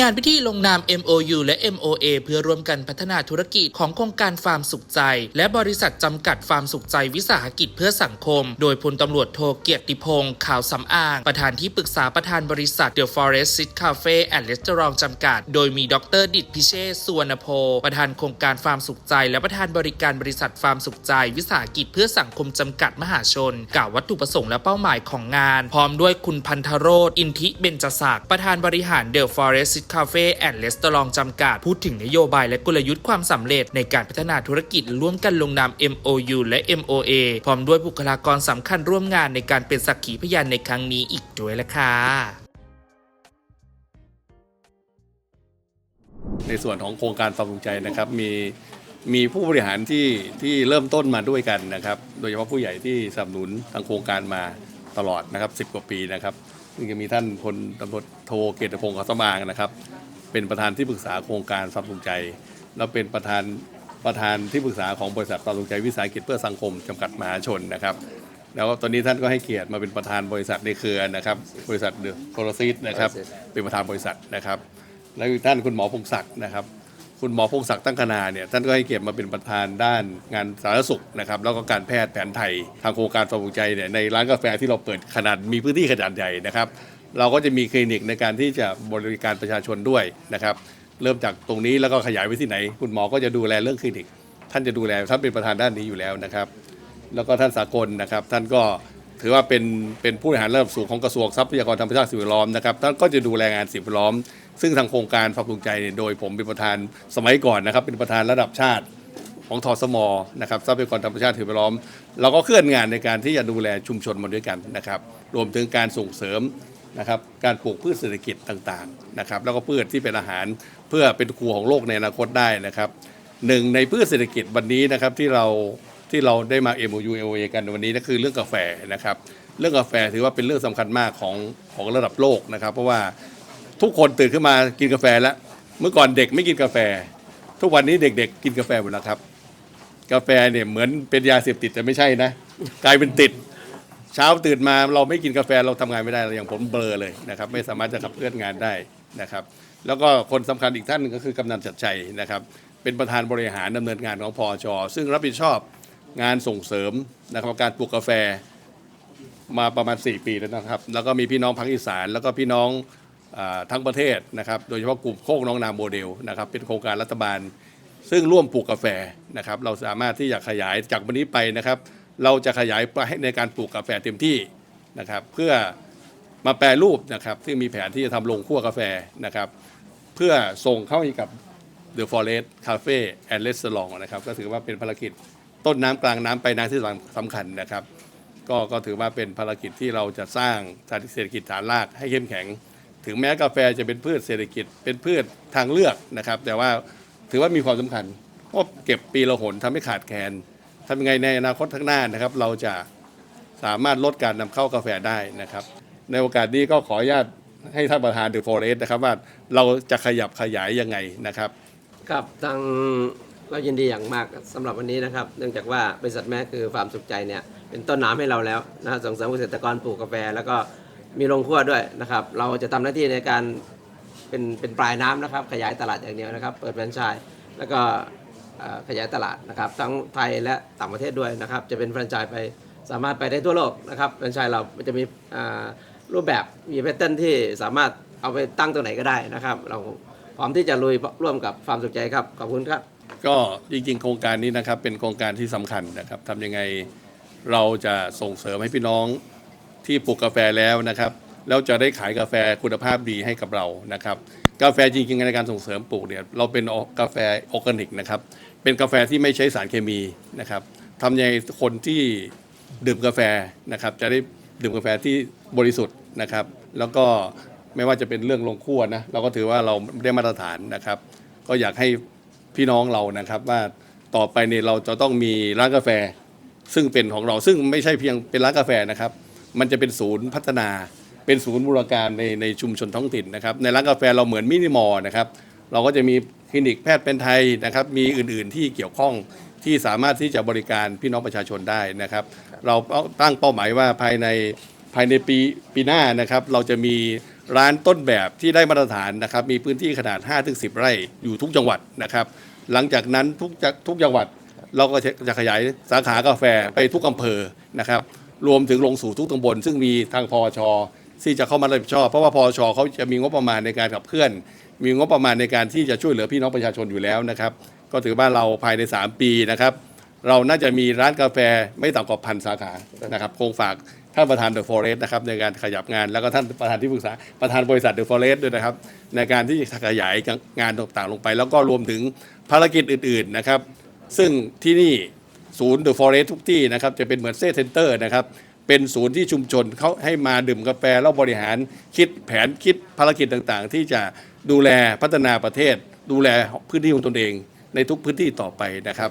งานพิธีลงนาม MOU และ MOA เพื่อร่วมกันพัฒนาธุรกิจของโครงการฟาร์มสุขใจ และบริษัทจำกัดฟาร์มสุขใจวิสาหกิจเพื่อสังคม โดยพลตำรวจโทเกียรติพงศ์ข่าวสำอาง ประธานที่ปรึกษาประธานบริษัท The Forest Sit Cafe and Restaurant จำกัด โดยมีดรดิตพิเชษฐ์สุวรรณโพประธานโครงการฟาร์มสุขใจ และประธานบริการบริษัทฟาร์มสุขใจ วิสาหกิจเพื่อสังคมจำกัดมหาชน กล่าววัตถุประสงค์และเป้าหมายของงาน พร้อมด้วยคุณพันธโรธอินทิเบญจศักดิ์ประธานบริหาร The Forest Sit Cafe and Restaurant จำกัดพูดถึงนโยบายและกลยุทธ์ความสำเร็จในการพัฒนาธุรกิจร่วมกันลงนาม MOU และ MOA พร้อมด้วยบุคลากรสำคัญร่วมงานในการเป็นสักขีพยานในครั้งนี้อีกด้วยละค่ะในส่วนของโครงการฟาร์มภูมิใจนะครับมีมีผู้บริหารที่ที่เริ่มต้นมาด้วยกันนะครับ โดยเฉพาะผู้ใหญ่ที่สนับสนุนทางโครงการมาตลอดนะครับ 10 กว่าปีนะครับ ซึ่งจะมีท่านพลตำรวจโทเกียรติพงศ์ขัสมางนะครับ เป็นประธานที่ปรึกษาโครงการฟาร์มภูมิใจ แล้วเป็นประธานประธานที่ปรึกษาของบริษัทฟาร์มภูมิใจวิสาหกิจเพื่อสังคมจำกัดมหาชนนะครับแล้วตอนนี้ท่านก็ให้เกียรติมาเป็นประธานบริษัทในเครือนะครับ บริษัทเดอะโคโรซิสนะครับ เป็นประธานบริษัทนะครับ แล้วอีกท่านคุณหมอพงศักดิ์นะครับ คุณหมอพงศักดิ์ตั้งคณาเนี่ยท่านก็ให้เกียรติมาเป็นประธานด้านงานสาธารณสุขนะครับแล้วก็การแพทย์แผนไทยทางโครงการฟาร์มภูมิใจเนี่ยในร้านกาแฟที่เราเปิดขนาดมีพื้นที่ขนาดใหญ่นะครับ เราก็จะมีคลินิกในการที่จะบริการประชาชนด้วยนะครับเริ่มจากตรงนี้แล้วก็ขยายไปที่ไหน คุณหมอก็จะดูแลเรื่องคลินิก ท่านจะดูแลท่านเป็นประธานด้านนี้อยู่แล้วนะครับ แล้วก็ท่านสากลนะครับ ท่านก็ ถือว่าเป็นเป็นผู้บริหารระดับสูงของกระทรวงทรัพยากรธรรมชาติสิ่งแวดล้อมนะครับท่านก็จะดูแลงานสิ่งแวดล้อม ซึ่งทางโครงการฝักภูมิใจเนี่ยโดยผมเป็นประธานสมัยก่อนนะครับ เป็นประธานระดับชาติของทสมนะครับทรัพยากรธรรมชาติสิ่งแวดล้อม เราก็เคลื่อนงานในการที่จะดูแลชุมชนมาด้วยกันนะครับ รวมถึงการส่งเสริมนะครับการปลูกพืชเศรษฐกิจต่างๆนะครับแล้วก็พืชที่เป็นอาหารเพื่อเป็นครูของโลกในอนาคตได้นะครับหนึ่งในพืชเศรษฐกิจวันนี้นะครับที่เรา ที่เราได้มา MOU MOA กันวันนี้ก็คือเรื่องกาแฟนะครับ เรื่องกาแฟถือว่าเป็นเรื่องสำคัญมากของของระดับโลกนะครับ เพราะว่าทุกคนตื่นขึ้นมากินกาแฟแล้วเมื่อก่อนเด็กไม่กินกาแฟ ทุกวันนี้เด็ก ๆ กินกาแฟหมดแล้วครับ กาแฟเนี่ยเหมือนเป็นยาเสพติดแต่ไม่ใช่นะกลายเป็นติดเช้าตื่นมาเราไม่กินกาแฟเราทำงานไม่ได้อย่างผมเบลอเลยนะครับ ไม่สามารถจะขับเคลื่อนงานได้นะครับ แล้วก็คนสำคัญอีกท่านหนึงก็คือกำนันจัดชัยนะครับ เป็นประธานบริหารดำเนินงานของพอชซึ่งรับผิดชอบ งานส่งเสริมนะครับการปลูกกาแฟมาประมาณ 4 ปีแล้วนะครับ แล้วก็มีพี่น้องภาคอีสาน แล้วก็พี่น้องอทั้งประเทศนะครับ โดยเฉพาะกลุ่มโคกน้องนาโมเดลนะครับ เป็นโครงการรัฐบาล ซึ่งร่วมปลูกกาแฟนะครับ เราสามารถที่จะขยายจากวันนี้ไปนะครับ เราจะขยายไปในการปลูกกาแฟเต็มที่นะครับ เพื่อมาแปรรูปนะครับ ซึ่งมีแผนที่จะทำโรงคั่วกาแฟนะครับ เพื่อส่งเข้าให้กับ The Forest Cafe and Restaurant นะครับ ก็ถือว่าเป็นภารกิจ ต้นน้ำกลางน้ำไปน้ำที่สำคัญนะครับ ก็ก็ถือว่าเป็นภารกิจที่เราจะสร้างเศรษฐกิจฐานรากให้เข้มแข็ง ถึงแม้กาแฟจะเป็นพืชเศรษฐกิจเป็นพืชทางเลือกนะครับ แต่ว่าถือว่ามีความสำคัญเพราะเก็บปีละหนทำให้ขาดแคลนทำยังไงในอนาคตข้างหน้านะครับ เราจะสามารถลดการนำเข้ากาแฟได้นะครับ ในโอกาสนี้ก็ขออนุญาตให้ท่านประธานเดอะฟอเรสนะครับว่าเราจะขยับขยายยังไงนะครับครับทาง เรายินดีอย่างมากสำหรับวันนี้นะครับ เนื่องจากว่าบริษัทแม่คือฟาร์มสุขใจเนี่ยเป็นต้นน้ำให้เราแล้วนะส่งเสริมเกษตรกรปลูกกาแฟ แล้วก็มีโรงครัวด้วยนะครับ เราจะทำหน้าที่ในการเป็นเป็นปลายน้ำนะครับ ขยายตลาดอย่างเดียวนะครับ เปิดแฟรนไชส์แล้วก็ขยายตลาดนะครับ ทั้งไทยและต่างประเทศด้วยนะครับ จะเป็นแฟรนไชส์ไปสามารถไปได้ทั่วโลกนะครับแฟรนไชส์เราจะมีรูปแบบมีแพทเทิร์นที่สามารถเอาไปตั้งตัวไหนก็ได้นะครับ เราพร้อมที่จะลุยร่วมกับฟาร์มสุขใจครับขอบคุณครับ ก็จริงๆ โครงการนี้นะครับเป็นโครงการที่สำคัญนะครับทำยังไงเราจะส่งเสริมให้พี่น้องที่ปลูกกาแฟแล้วนะครับแล้วจะได้ขายกาแฟคุณภาพดีให้กับเรานะครับ กาแฟจริงๆในการส่งเสริมปลูกเนี่ยเราเป็นกาแฟออร์แกนิกนะครับ เป็นกาแฟที่ไม่ใช้สารเคมีนะครับทำยังไงคนที่ดื่มกาแฟนะครับ จะได้ดื่มกาแฟที่บริสุทธิ์นะครับ แล้วก็ไม่ว่าจะเป็นเรื่องลงคั่วนะเราก็ถือว่าเราได้มาตรฐานนะครับ ก็อยากให้ พี่น้องเรานะครับ ว่าต่อไปเนี่ยเราจะต้องมีร้านกาแฟ ซึ่งเป็นของเราซึ่งไม่ใช่เพียงเป็นร้านกาแฟนะครับ มันจะเป็นศูนย์พัฒนา เป็นศูนย์บูรการในในชุมชนท้องถิ่นนะครับ ในร้านกาแฟเราเหมือนมินิมอลนะครับ เราก็จะมีคลินิกแพทย์เป็นไทยนะครับ มีอื่นๆที่เกี่ยวข้องที่สามารถที่จะบริการพี่น้องประชาชนได้นะครับ เราตั้งเป้าหมายว่าภายในภายในปีปีหน้านะครับ เราจะมี ร้านต้นแบบที่ได้มาตรฐานนะครับ มีพื้นที่ขนาด 5-10 ไร่อยู่ทุกจังหวัดนะครับ หลังจากนั้นทุกจังทุกจังหวัดเราก็จะขยายสาขากาแฟไปทุกอำเภอนะครับ รวมถึงลงสู่ทุกตำบลซึ่งมีทางพอชที่จะเข้ามารับผิดชอบเพราะว่าพอชเขาจะมีงบประมาณในการขับเคลื่อน มีงบประมาณในการที่จะช่วยเหลือพี่น้องประชาชนอยู่แล้วนะครับ ก็ถือว่าเราภายใน 3 ปีนะครับ เราน่าจะมีร้านกาแฟไม่ต่ำกว่าพันสาขานะครับคงฝากท่านประธานเดอะฟอเรสต์นะครับในการขยับงานแล้วก็ท่านประธานที่ปรึกษาประธานบริษัทเดอะฟอเรสต์ด้วยนะครับ ในการที่จะขยายงานต่างๆลงไป แล้วก็รวมถึงภารกิจอื่น ๆนะครับ ซึ่งที่นี่ศูนย์เดอะฟอเรสต์ทุกที่นะครับจะเป็นเหมือนเซเซ็นเตอร์นะครับเป็นศูนย์ที่ชุมชนเขาให้มาดื่มกาแฟแล้วบริหารคิดแผนคิดภารกิจต่างๆ ที่จะดูแลพัฒนาประเทศ ดูแลพื้นที่ของตนเอง ในทุกพื้นที่ต่อไปนะครับ